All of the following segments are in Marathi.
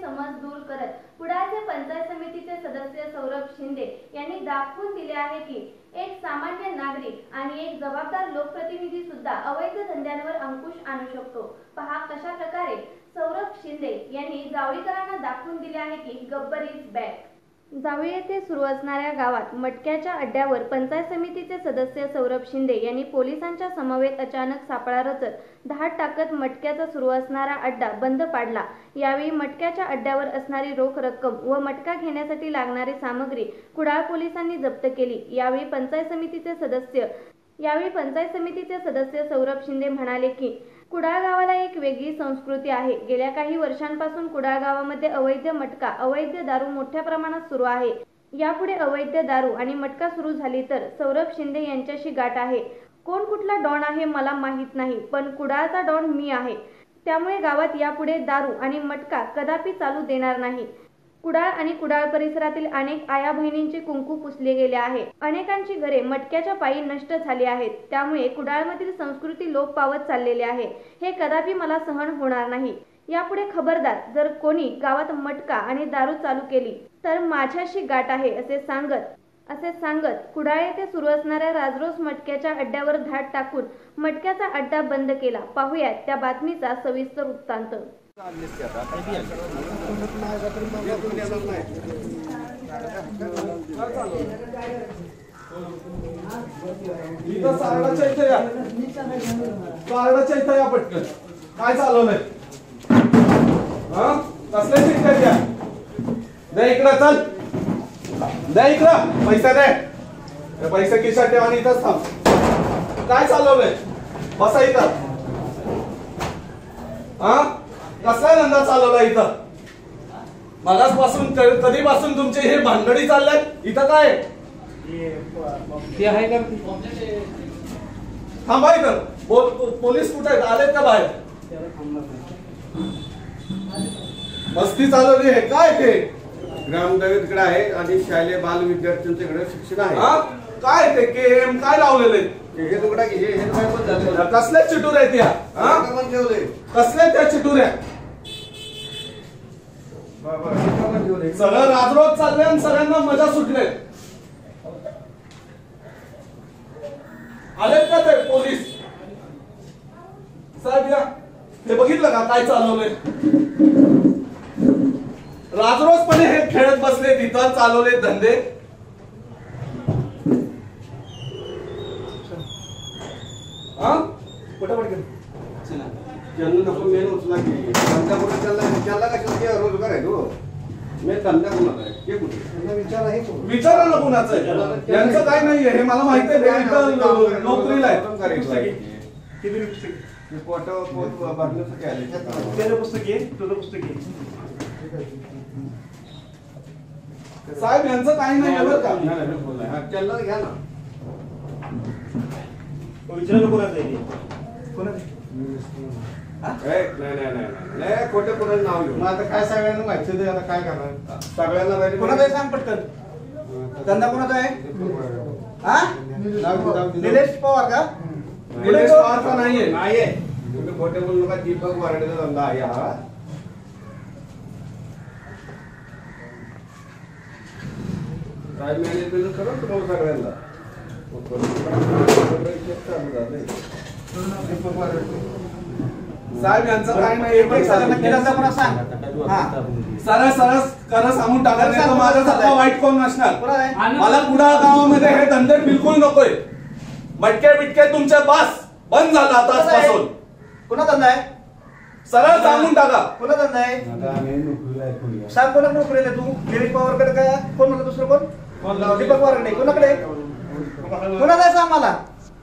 समज दूर करत कुडाळचे पंचायत समितीचे सदस्य सौरभ शिंदे यांनी दाखवून दिले आहे की एक सामान्य नागरिक आणि एक जबाबदार लोकप्रतिनिधी सुद्धा अवैध धंद्यांवर अंकुश आणू शकतो. पहा कशा प्रकारे सौरभ शिंदे यांनी जावळीकरांना दाखवून दिले आहे की गब्बर इज बॅक जावळी येथे सुरू असणाऱ्या गावात मटक्याच्या अड्ड्यावर पंचायत समितीचे सदस्य सौरभ शिंदे यांनी पोलिसांच्या समवेत अचानक सापळा रचत धाड टाकत मटक्याचा सुरू असणारा अड्डा बंद पाडला. यावेळी मटक्याच्या अड्ड्यावर असणारी रोख रक्कम व मटका घेण्यासाठी लागणारी सामग्री कुडाळ पोलिसांनी जप्त केली. यावेळी पंचायत समितीचे सदस्य यावेळी पंचायत समितीचे सदस्य सौरभ शिंदे म्हणाले की कुडाळ गावाला एक वेगळी संस्कृती आहे. गेल्या काही वर्षांपासून कुडाळ गावामध्ये अवैध मटका अवैध दारू मोठ्या प्रमाणात सुरू आहे. यापुढे अवैध दारू आणि मटका सुरू झाली तर सौरभ शिंदे यांच्याशी गाठ आहे. कोण कुठला डॉन आहे मला माहीत नाही पण कुडाळचा डॉन मी आहे. त्यामुळे गावात यापुढे दारू आणि मटका कदापि चालू देणार नाही. कुडाळ आणि कुडाळ परिसरातील अनेक आया बहिणींचे कुंकू पुसले गेले आहे. अनेकांची घरे मटक्याच्या पायी नष्ट झाली आहेत. त्यामुळे कुडाळमधील संस्कृती लोप पावत चाललेली आहे. हे कदापि मला सहन होणार नाही. यापुढे खबरदार जर कोणी गावात मटका आणि दारू चालू केली तर माझ्याशी गाठ आहे असे सांगत असे सांगत कुडाळ येथे सुरू असणाऱ्या राजरोस मटक्याच्या अड्ड्यावर धाड टाकून मटक्याचा अड्डा बंद केला. पाहूयात त्या बातमीचा सविस्तर वृत्तांत. इथं सारडाच्या इथं या. सारडाच्या इथं या पटकन. काय चालवलंय? हा? कसल्या चिंता द्या दे इकडं चल. दे इकडं. पैसा दे. पैसे खिशात ठेवा आणि इथंच थांब. काय चालवलंय? बसा इथं. हा? कसला धंदा चालवला इथं? मगासपासून कधीपासून तुमचे हे भानगडी चालल्यात? इथं काय? आहे? ते आहे का? थांबा इथं. पोलीस कुठे आहेत? आलेत का बाहेर? मस्ती चालवली आहे. काय ते? ग्रामदैवतकडे आहे आणि शालेय बाल विद्यार्थ्यांच्याकडे शिक्षण हा? आहे काय ते गेम काय लावलेले हे तुकडा घे हे काय पण झालं कसल्या चिटुऱ्या आहेत या? हा? हा पण कसल्या त्या चिटुऱ्या बाबा हे का पण सगळं राजरोज चाललंय आणि सगळ्यांना मजा सुटले. आलेत का ते पोलीस? साहेब या हे बघितलं का काय चालवलंय? राजरोजपणे हे खेळत बसले तिथं चालवले धंदे. हा? रोजगार आहे तो. मी धंदा कोणाचा आहे? विचार आहे विचारा ना कुणाचं आहे. यांचं काय नाहीये हे मला माहिती आहे हे नोकरीला आहे. किती पुस्तक? तुझं पुस्तक साहेब यांचं काही नाही बरं का? हा, त्यांना घ्या ना. विचारायला कोणाचं आहे ते कोणाचं? ए, नाही नाही नाही नाही. नाही खोटे कोणाचं नाव घेऊ? मग आता काय सगळ्यांना माहिती आहे आता काय करणार? सगळ्यांना माहिती कोणाचं आहे सांग पटकन? धंदा कोणाचा आहे? हा? निलेश पवार का? निलेश पवारचा नाहीये. नाहीये. तुम्ही खोटे बोलू नका दीपक वारडेचा धंदा आहे हा. साहेब तुम्हाला सगळ्यांना. साहेब यांचं काय नाही एक- एक सगळं नक्की धंदा कोणाचा सांग? हा. सरळ सरळ खरं सांगून टाका नाही तर माझ्यासारखा वाईट कोण नसणार? मला कुडाळ गावामध्ये हे धंदे बिलकुल नकोय. मटके बिटके तुमचे बास बंद झाला आता? आजपासून. कोणा धंदा आहे? सरळ सांगून टाका. कोणा धंदा आहे? सांग कोणा? नोकरीला तू निलेश पवारकडे का कोण होतं दुसरं कोण? दीपक वारकडे कोणाकडे कोणाचा आहे सांग मला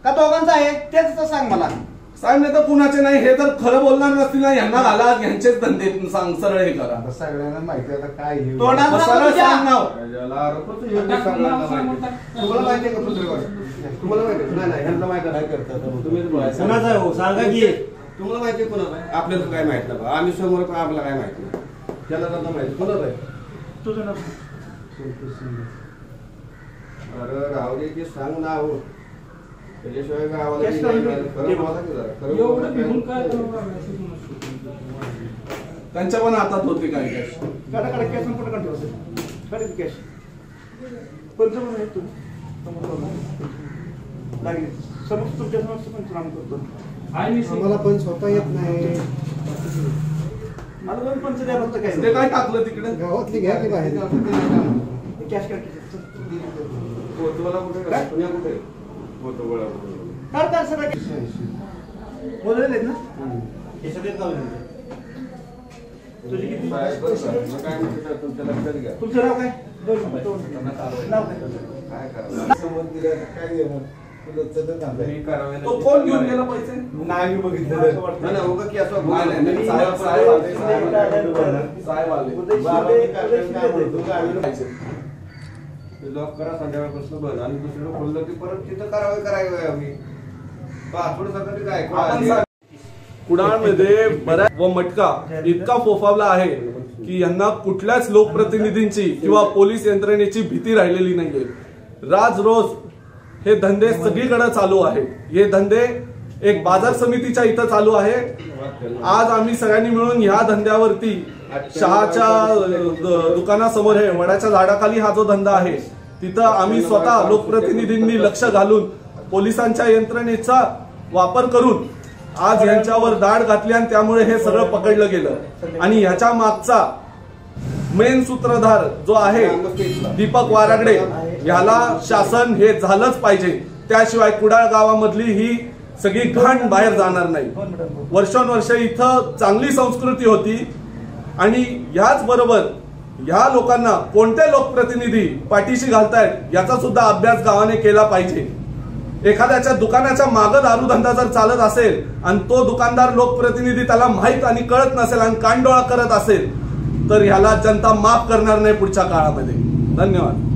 का दोघांचा आहे तेच तर सांग मला साहेब नाही तर कुणाचे नाही हे तर खरं बोलणार नसतील ना यांना घाला यांचेच धंदे सांग सरळ हे करा आता सगळ्यांना माहिती आता काय हे. तोंडात मग सांग सरळ तुझ्या. सांग नाव आहे. तुम्हाला माहिती आहे का पत्रकार तुम्हाला माहिती आहे? नाही नाही ह्यांना माहिती आहे. तुम्हीच बोलायचं. कोणाचा आहे हो सांगा की तुम्हाला माहिती आहे कोणाला आहे? आपल्याला काय माहीत नाही बा. आम्ही समोर पण आपल्याला काय माहिती नाही. त्याला त्यांना माहिती कोणाला आहे तुझं नाव अरे राहू दे की सांग ना हो त्याच्याशिवाय गावाला केस बी नाही लावून मिळालं. खरं दे. बोला की जरा. खरं एवढं बोला भिवून काय? काय त्यांच्या पण हातात होते काय कॅश काढा काढा कॅश कुठं काढतो असेल? कॅश पंचावन्न आहेत तुम्ही. लागले. समोर तुमच्यासमोर पंचनामा करतो. आम्हाला पण स्वतः येत नाही. मला दोन पंच द्या फक्त ते काय काय टाकलं तिकडे? गावातली घ्या की बाहेर. कॅश काढ काढ सगळं. आहेत ना? हे सगळे गाव आहे. तुझी किती? तुमचं नाव काय? तो कोण घेऊन गेला पैसे? नाही मी बघितलं की असं साहेब आले, ते लॉक करा संध्याकाळपासून बंद. आणि दुसरीकडे खोललं की परत तिथं कारवाई करावी आम्ही. पासवर्ड सगळं काय कुडाळमध्ये बऱ्याच व मटका इतका फोफावला आहे की यांना कुठल्याच लोकप्रतिनिधींची किंवा पोलीस यंत्रणेची भीती राहिलेली नाहीये. राज रोज हे धंदे सगळीकडे चालू आहेत. हे धंदे एक बाजार समितीच्या इथं चालू आहे. आज आम्ही सगळ्यांनी मिळून ह्या धंद्यावरती शहाच्या दुकानासमोर हे वडाच्या झाडाखाली हा जो धंदा आहे तिथं आम्ही स्वतः लोकप्रतिनिधींनी लक्ष घालून पोलिसांच्या यंत्रणेचा वापर करून आज यांच्यावर दाड घातली आणि त्यामुळे हे सगळं पकडलं गेलं. आणि ह्याच्या मागचा मेन सूत्रधार जो आहे दीपक वारागडे याला शासन हे झालंच पाहिजे. त्याशिवाय कुडाळ गावामधली ही सगळी घाण बाहेर जाणार नाही. दोन मिनिटं. वर्षानुवर्ष इथं चांगली संस्कृती होती आणि याच बरोबर ह्या लोकांना कोणते लोकप्रतिनिधी पाठीशी घालतायत याचा सुद्धा अभ्यास गावाने केला पाहिजे. एखाद्याच्या दुकानाच्या मागं दारू धंदा जर चालत असेल आणि तो दुकानदार लोकप्रतिनिधी त्याला माहीत आणि कळत नसेल आणि कांडोळा करत असेल तर ह्याला जनता माफ करणार नाही पुढच्या काळामध्ये. धन्यवाद.